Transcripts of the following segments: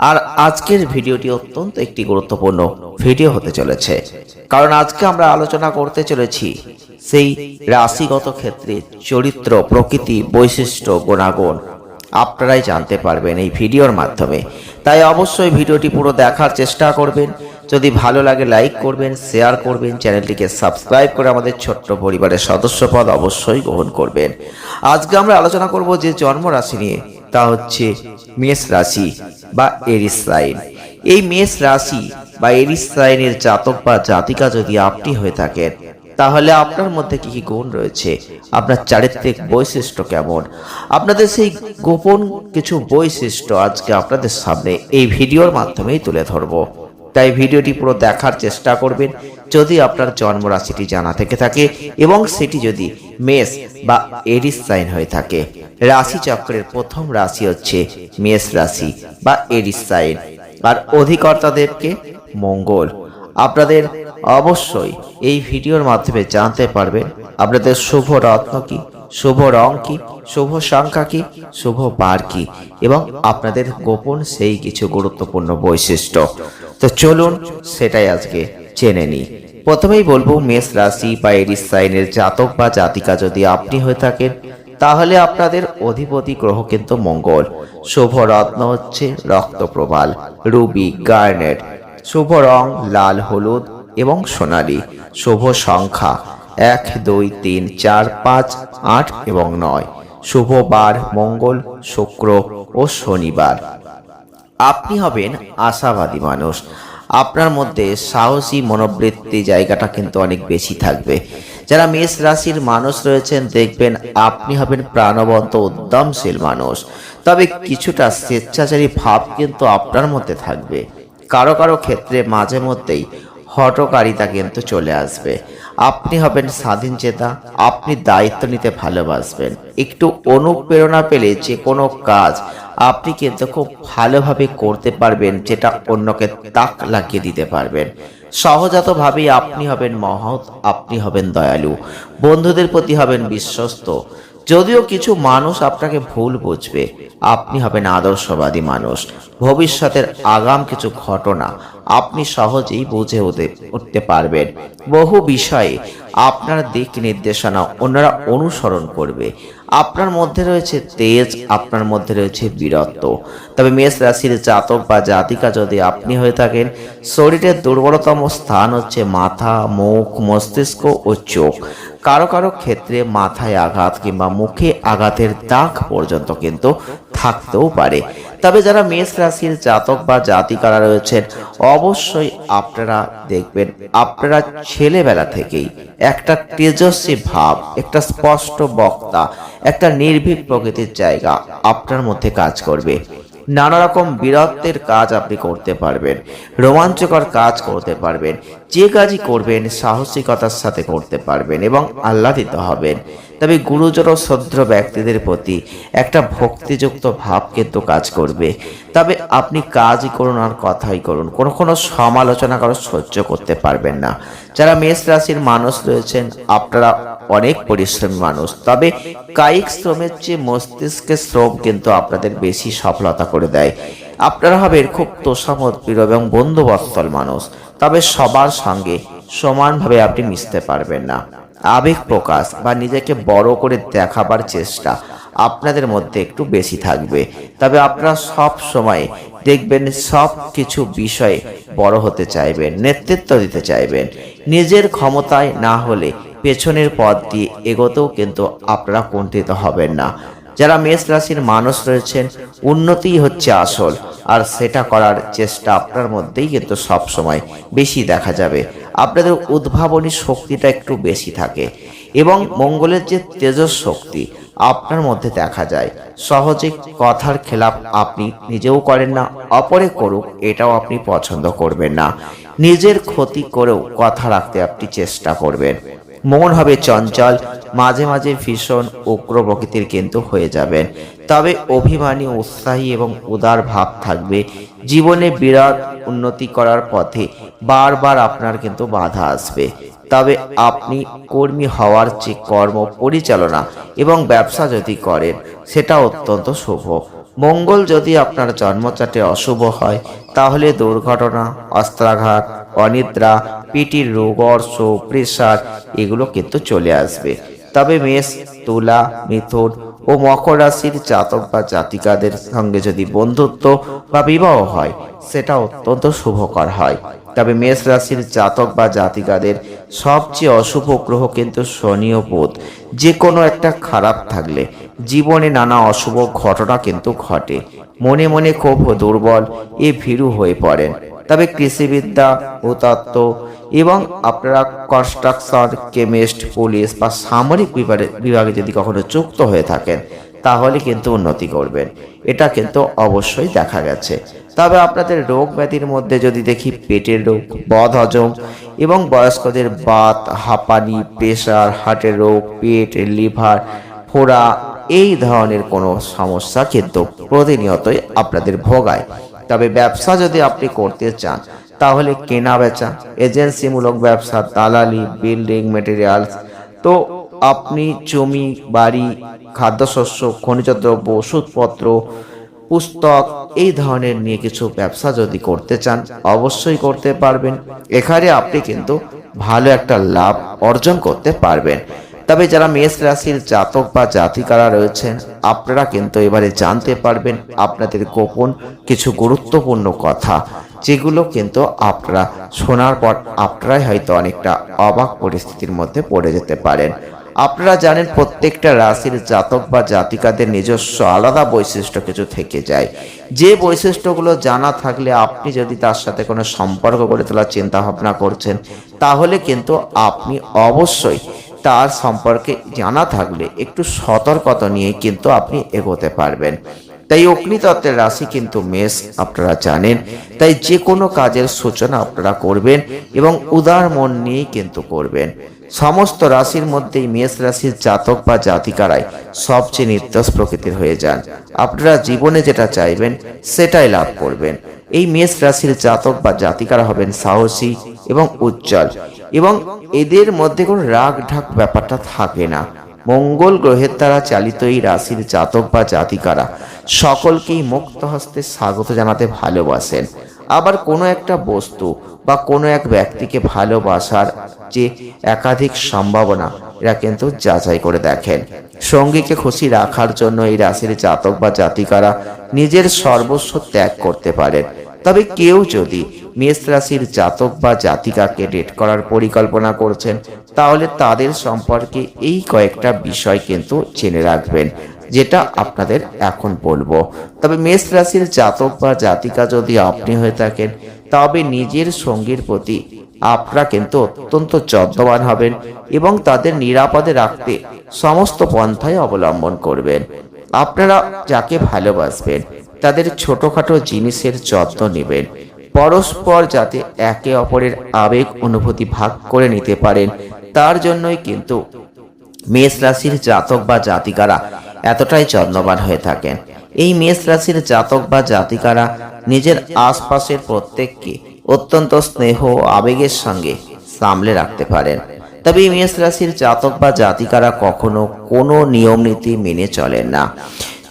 আর আজকের ভিডিওটি অত্যন্ত একটি গুরুত্বপূর্ণ ভিডিও হতে চলেছে। কারণ আজকে আমরা আলোচনা করতে চলেছি সেই রাশিগত ক্ষেত্রে চরিত্র, প্রকৃতি, বৈশিষ্ট্য, গুণাগুণ। আপনারাই জানতে পারবেন এই ভিডিওর মাধ্যমে। তাই অবশ্যই ভিডিওটি পুরো দেখার চেষ্টা করবেন। যদি ভালো লাগে, লাইক করবেন, শেয়ার করবেন, চ্যানেলটিকে সাবস্ক্রাইব করে আমাদের ছোট্ট পরিবারের সদস্যপদ অবশ্যই গ্রহণ করবেন। আজকে আমরা আলোচনা করব যে জন্মরাশি নিয়ে। তা হচ্ছে মেষ রাশি বা এরিস লাইন এই মেষ রাশি বা এরিস লাইনের জাতক বা জাতিকা যদি আপনি হয়ে থাকেন, তাহলে আপনার মধ্যে কি কি গুণ রয়েছে? আপনার চারিত্রিক বৈশিষ্ট্য কেমন? আপনাদের সেই গোপন কিছু বৈশিষ্ট্য আজকে আপনাদের সামনে এই ভিডিওর মাধ্যমেই তুলে ধরব। তাই ভিডিওটি পুরো দেখার চেষ্টা করবেন। যদি আপনার জন্ম রাশিটি জানা থেকে থাকে এবং সেটি যদি মেষ বা এরিস সাইন হয়ে থাকে রাশি চক্রের প্রথম রাশি হচ্ছে মেষ রাশি বা এরিস সাইন। আর অধিকর্তাদেরকে মঙ্গল। আপনাদের অবশ্যই এই ভিডিওর মাধ্যমে জানতে পারবেন আপনাদের শুভ রত্ন কি, শুভ রং কি, শুভ সংখ্যা কি, শুভ বার কি, এবং আপনাদের গোপন সেই কিছু গুরুত্বপূর্ণ বৈশিষ্ট্য। তো চলুন সেটাই আজকে জেনে নিই। প্রথমেই বলব, মেষ রাশি বা এরিস সাইনের জাতক বা জাতিকা যদি আপনি হয়ে থাকেন তাহলে আপনাদের অধিপতি গ্রহ কিন্তু মঙ্গল। শুভ রত্ন হচ্ছে রক্তপ্রবাল, রুবি, গার্নেট। শুভ রং লাল, হলুদ এবং সোনালী। শুভ সংখ্যা এক, দুই, তিন, চার, পাঁচ, আট এবং নয়। শুভ বার মঙ্গল, শুক্র ও শনিবার। আপনি হবেন আশাবাদী মানুষ। আপনার মধ্যে সাহসী, মনোবৃত্তি জায়গাটা কিন্তু অনেক বেশি থাকবে। যারা মেষ রাশির মানুষ রয়েছেন, দেখবেন আপনি হবেন প্রাণবন্ত, উদ্যমশীল মানুষ। তবে কিছুটা স্বেচ্ছাচারী ভাব কিন্তু আপনার মধ্যে থাকবে। কারও কারও ক্ষেত্রে মাঝে মধ্যেই হটকারিতা কিন্তু চলে আসবে। আপনি হবেন স্বাধীন চেতা, আপনি দায়িত্ব নিতে ভালোবাসবেন। একটু অনুপ্রেরণা পেলে যে কোনো কাজ আপনি কিন্তু খুব ভালোভাবে করতে পারবেন, যেটা অন্যকে তাক লাগিয়ে দিতে পারবেন। সহজাতভাবেই আপনি হবেন মহৎ, আপনি হবেন দয়ালু, বন্ধুদের প্রতি হবেন বিশ্বস্ত। যদিও কিছু মানুষ আপনাকে ভুল বুঝবে, আপনি হবেন আদর্শবাদী মানুষ। ভবিষ্যতের আগাম কিছু ঘটনা আপনি সহজেই বুঝে উঠতে পারবেন। বহু বিষয়ে আপনার দিক নির্দেশনা অন্যরা অনুসরণ করবে। আপনার মধ্যে রয়েছে তেজ, আপনার মধ্যে রয়েছে বীরত্ব। তবে মেষ রাশির জাতক বা জাতিকা যদি আপনি হয়ে থাকেন, শরীরের দুর্বলতম স্থান হচ্ছে মাথা, মুখ, মস্তিষ্ক ও চোখ। কারও কারও ক্ষেত্রে মাথায় আঘাত কিংবা মুখে আঘাতের দাগ পর্যন্ত কিন্তু থাকতেও পারে। তবে যারা মেষ রাশির জাতক বা জাতিকারা রয়েছেন, অবশ্যই আপনারা দেখবেন, আপনারা ছেলেবেলা থেকেই একটা তেজস্বী ভাব, একটা স্পষ্ট বক্তা, একটা নির্ভীক প্রকৃতির জায়গা আপনার মধ্যে কাজ করবে। নানা রকম বীরত্বের কাজ আপনি করতে পারবেন, রোমাঞ্চকর কাজ করতে পারবেন, যে কাজই করবেন, সাহসিকতার সাথে করতে পারবেন এবং আহ্লাদিত হবেন। তবে গুরুজর শ্রদ্ধ ব্যক্তিদের প্রতি একটা ভক্তিযুক্ত ভাব কিন্তু কাজ করবে। তবে আপনি কাজই করুন আর কথাই করুন। কোনো কোনো সমালোচনা কারও সহ্য করতে পারবেন না। যারা মেষ রাশির মানুষ রয়েছেন, আপনারা অনেক পরিশ্রমী মানুষ। তবে কায়িক শ্রমের চেয়ে মস্তিষ্কের শ্রম কিন্তু আপনাদের বেশি সফলতা করে দেয়। আপনারা হবেন খুব তোষামত প্রিয় এবং বন্ধুবৎসল মানুষ। তবে সবার সঙ্গে সমানভাবে আপনি মিশতে পারবেন না। আবেগ প্রকাশ বা নিজেকে বড় করে দেখাবার চেষ্টা আপনাদের মধ্যে একটু বেশি থাকবে। তবে আপনারা সব সময় দেখবেন সব কিছু বিষয়ে বড় হতে চাইবেন, নেতৃত্ব দিতে চাইবেন। নিজের ক্ষমতায় না হলে পেছনের পথ দিয়ে এগোতেও কিন্তু আপনারা কুণ্ঠিত হবেন না। যারা মেষ রাশির মানুষ রয়েছেন, উন্নতি হচ্ছে আসল। আর সেটা করার চেষ্টা আপনার মধ্যেই কিন্তু সব সময় বেশি দেখা যাবে। আপনাদের উদ্ভাবনী শক্তিটা একটু বেশি থাকে এবং মঙ্গলের যে তেজস শক্তি আপনার মধ্যে দেখা যায়। সহজে কথার খেলাপ আপনি নিজেও করেন না, অপরে করুক এটাও আপনি পছন্দ করবেন না। নিজের ক্ষতি করেও কথা রাখতে আপনি চেষ্টা করবেন। মন হবে চঞ্চল, মাঝে মাঝে ভীষণ উগ্র প্রকৃতির কিন্তু হয়ে যাবেন তবে অভিমানী, উৎসাহী এবং উদার ভাব থাকবে। জীবনে বিরাট উন্নতি করার পথে বারবার আপনার কিন্তু বাধা আসবে। তবে আপনি কর্মী হওয়ার যে কর্ম পরিচালনা এবং ব্যবসা যদি করেন, সেটা অত্যন্ত শুভ। মঙ্গল যদি আপনার জন্মচাটে অশুভ হয়, তাহলে দুর্ঘটনা, অস্ত্রাঘাত, অনিদ্রা, পিটির রোগ অর্শ প্রেশার, এগুলো কিন্তু চলে আসবে। তবে মেষ, তুলা, মিথুন ও মকর রাশির জাতক বা জাতিকাদের সঙ্গে যদি বন্ধুত্ব বা বিবাহ হয়, সেটা অত্যন্ত শুভকর হয়। তবে মেষ রাশির জাতক বা জাতিকাদের সবচেয়ে অশুভ গ্রহ কিন্তু শনি বুধ। যে কোনো একটা খারাপ থাকলে জীবনে নানা অশুভ ঘটনা কিন্তু ঘটে। মনে মনে খুব দুর্বল এ ভীরু হয়ে পড়েন। তবে কৃষিবিদ্যা, ভূতত্ত্ব এবং আপনারা কনস্ট্রাকশন কেমিস্ট পুলিশ বা সামরিক বিভাগে বিভাগে যদি কখনো যুক্ত হয়ে থাকেন, তাহলে কিন্তু উন্নতি করবেন। এটা কিন্তু অবশ্যই দেখা গেছে। তবে আপনাদের রোগ ব্যাধির মধ্যে যদি দেখি পেটের রোগ বদ হজম এবং বয়স্কদের বাত, হাঁপানি, প্রেশার, হার্টের রোগ, পেট, লিভার, ফোড়া, এই ধরনের কোনো সমস্যা কিন্তু প্রতিনিয়তই আপনাদের ভোগায়। তবে ব্যবসা যদি আপনি করতে চান, তাহলে কেনা বেচা এজেন্সিমূলক ব্যবসা, দালালি, বিল্ডিং মেটেরিয়ালস, তো আপনি জমি, বাড়ি, খাদ্যশস্য খনিজ দ্রব্য ওষুধপত্র পুস্তক, এই ধরনের নিয়ে কিছু ব্যবসা যদি করতে চান, অবশ্যই করতে পারবেন। এখানে আপনি কিন্তু ভালো একটা লাভ অর্জন করতে পারবেন। তবে যারা মেষ রাশির জাতক বা জাতিকারা রয়েছেন, আপনারা কিন্তু এবারে জানতে পারবেন আপনাদের গোপন কিছু গুরুত্বপূর্ণ কথা, যেগুলো কিন্তু আপনারা শোনার পর আপনারাই হয়তো অনেকটা অবাক পরিস্থিতির মধ্যে পড়ে যেতে পারেন। আপনারা জানেন প্রত্যেকটা রাশির জাতক বা জাতিকাদের নিজস্ব আলাদা বৈশিষ্ট্য কিছু থেকে যায়। যে বৈশিষ্ট্যগুলো জানা থাকলে আপনি যদি তার সাথে কোনো সম্পর্ক গড়ে তোলার চিন্তা ভাবনা করছেন, তাহলে কিন্তু আপনি অবশ্যই তার সম্পর্কে জানা থাকলে একটু সতর্কতা নিয়ে কিন্তু আপনি এগোতে পারবেন। তাই অগ্নিতত্ত্বের রাশি কিন্তু মেষ, আপনারা জানেন। তাই যে কোনো কাজের সূচনা আপনারা করবেন এবং উদার মন নিয়েই কিন্তু করবেন। সমস্ত রাশির মধ্যেই মেষ রাশির জাতক বা জাতিকারাই সবচেয়ে নির্দোষ প্রকৃতির হয়ে যান। আপনারা জীবনে যেটা চাইবেন, সেটাই লাভ করবেন। এই মেষ রাশির জাতক বা জাতিকারা হবেন সাহসী এবং উজ্জ্বল। এবং এদের মধ্যে কোনো রাগ ঢাক ব্যাপারটা থাকে না। মঙ্গল গ্রহের দ্বারা চালিত এই রাশির জাতক বা জাতিকারা সকলকেই মুক্ত হস্তে স্বাগত জানাতে ভালোবাসেন। আবার কোনো একটা বস্তু বা কোনো এক ব্যক্তিকে ভালোবাসার যে একাধিক সম্ভাবনা, এরা কিন্তু যাচাই করে দেখেন। সঙ্গীকে খুশি রাখার জন্য এই রাশির জাতক বা জাতিকারা নিজের সর্বস্ব ত্যাগ করতে পারেন। তবে কেউ যদি মেষ রাশির জাতক বা জাতিকাকে ডেট করার পরিকল্পনা করছেন, তাহলে তাদের সম্পর্কে এই কয়েকটা বিষয় কিন্তু জেনে রাখবেন, যেটা আপনাদের এখন বলব। তবে মেষ রাশির জাতক বা জাতিকা যদি আপনি হয়ে থাকেন তবে নিজের সঙ্গীর প্রতি আপনারা কিন্তু অত্যন্ত যত্নবান হবেন এবং তাদের নিরাপদে রাখতে সমস্ত পন্থাই অবলম্বন করবেন। আপনারা যাকে ভালোবাসবেন, তাদের ছোটখাটো জিনিসের যত্ন নেবেন। পরস্পর যাতে একে অপরের আবেগ অনুভূতি ভাগ করে নিতে পারেন, তার জন্যই কিন্তু মেষ রাশির জাতক বা জাতিকারা এতটাই যত্নবান হয়ে থাকেন। এই মেষ রাশির জাতক বা জাতিকারা নিজের আশপাশের প্রত্যেককে অত্যন্ত স্নেহ ও আবেগের সঙ্গে সামলে রাখতে পারেন। তবে এই মেষ রাশির জাতক বা জাতিকারা কখনো কোনো নিয়ম নীতি মেনে চলেন না।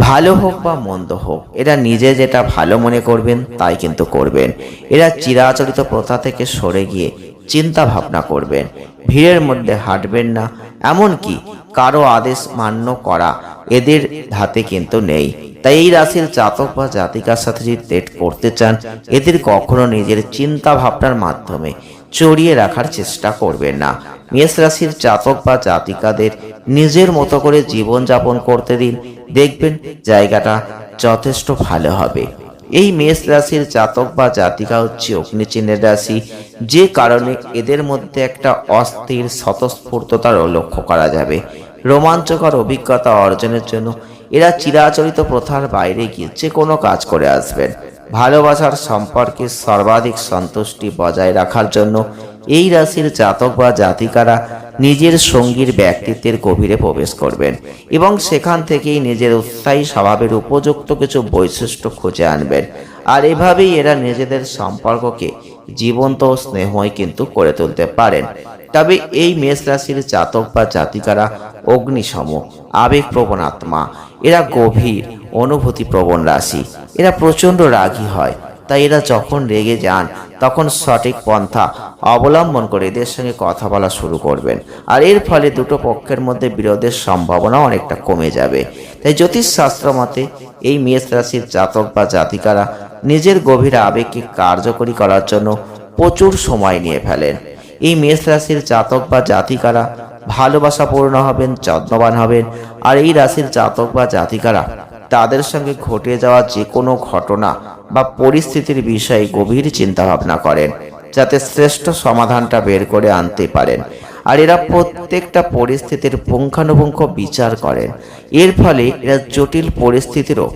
ভালো হোক বা মন্দ হোক, এরা নিজে যেটা ভালো মনে করবেন, তাই কিন্তু করবেন। এরা চিরাচরিত প্রথা থেকে সরে গিয়ে চিন্তা ভাবনা করবেন। ভিড়ের মধ্যে হাঁটবেন না। এমনকি কারও আদেশ মান্য করা এদের হাতে কিন্তু নেই। তাই এই রাশির জাতক বা জাতিকার সাথে যদি ডেট করতে চান, এদের কখনো নিজের চিন্তা ভাবনার মাধ্যমে চড়িয়ে রাখার চেষ্টা করবেন না। মেষ রাশির জাতক বা জাতিকাদের নিজের মতো করে জীবনযাপন করতে দিন। দেখবেন জায়গাটা যথেষ্ট ভালো হবে। এই মেষ রাশির জাতক বা জাতিকা হচ্ছে অগ্নিচিহ্নের রাশি, যে কারণে এদের মধ্যে একটা অস্থির স্বতঃস্ফূর্ততারও লক্ষ্য করা যাবে। রোমাঞ্চকর অভিজ্ঞতা অর্জনের জন্য এরা চিরাচরিত প্রথার বাইরে গিয়ে যে কোনো কাজ করে আসবেন। ভালোবাসার সম্পর্কে সর্বাধিক সন্তুষ্টি বজায় রাখার জন্য এই রাশির জাতক বা জাতিকারা নিজের সঙ্গীর ব্যক্তিত্বের গভীরে প্রবেশ করবেন এবং সেখান থেকেই নিজের উৎসাহী স্বভাবের উপযুক্ত কিছু বৈশিষ্ট্য খুঁজে আনবেন। আর এভাবেই এরা নিজেদের সম্পর্ককে জীবন্ত ও স্নেহময় কিন্তু করে তুলতে পারেন। তবে এই মেষ রাশির জাতক বা জাতিকারা অগ্নিসম, আবেগপ্রবণ আত্মা, এরা গভীর অনুভূতি প্রবণ রাশি। এরা প্রচণ্ড রাগী হয়, তাই এরা যখন রেগে যান তখন সঠিক পন্থা অবলম্বন করে এদের সঙ্গে কথা বলা শুরু করবেন। আর এর ফলে দুটো পক্ষের মধ্যে বিরোধের সম্ভাবনা অনেকটা কমে যাবে। তাই জ্যোতিষশাস্ত্র মতে, এই মেষ রাশির জাতক বা জাতিকারা নিজের গভীর আবেগকে কার্যকরী করার জন্য প্রচুর সময় নিয়ে ফেলেন। এই মেষ রাশির জাতক বা জাতিকারা ভালোবাসাপূর্ণ হবেন, যত্নবান হবেন। আর এই রাশির জাতক বা জাতিকারা তাদের সঙ্গে ঘটে যাওয়া যে কোনো ঘটনা বা পরিস্থিতির বিষয়ে গভীর চিন্তা ভাবনা করেন, যাতে শ্রেষ্ঠ সমাধানটা বের করে আনতে পারেন। আর এরা প্রত্যেকটা পরিস্থিতির পুঙ্খানুপুঙ্খ বিচার করেন। এর ফলে এরা জটিল পরিস্থিতিরও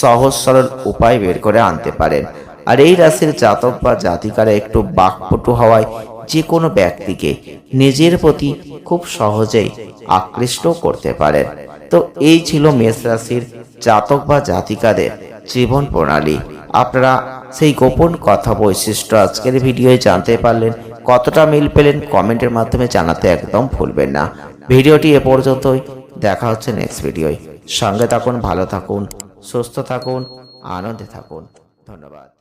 সহজ সরল উপায় বের করে আনতে পারেন। আর এই রাশির জাতক বা জাতিকারা একটু বাকপটু হওয়ায় যে কোনো ব্যক্তিকে নিজের প্রতি খুব সহজেই আকৃষ্ট করতে পারেন। তো এই ছিল মেষ রাশির জাতক বা জাতিকাদের জীবন প্রণালী। আপনারা সেই গোপন কথা বৈশিষ্ট্য আজকের ভিডিওয় জানতে পারলেন, কতটা মিল পেলেন কমেন্টের মাধ্যমে জানাতে একদম ভুলবেন না। ভিডিওটি এ পর্যন্তই, দেখা হচ্ছে নেক্সট ভিডিওয়। সঙ্গে থাকুন, ভালো থাকুন, সুস্থ থাকুন, আনন্দে থাকুন। ধন্যবাদ।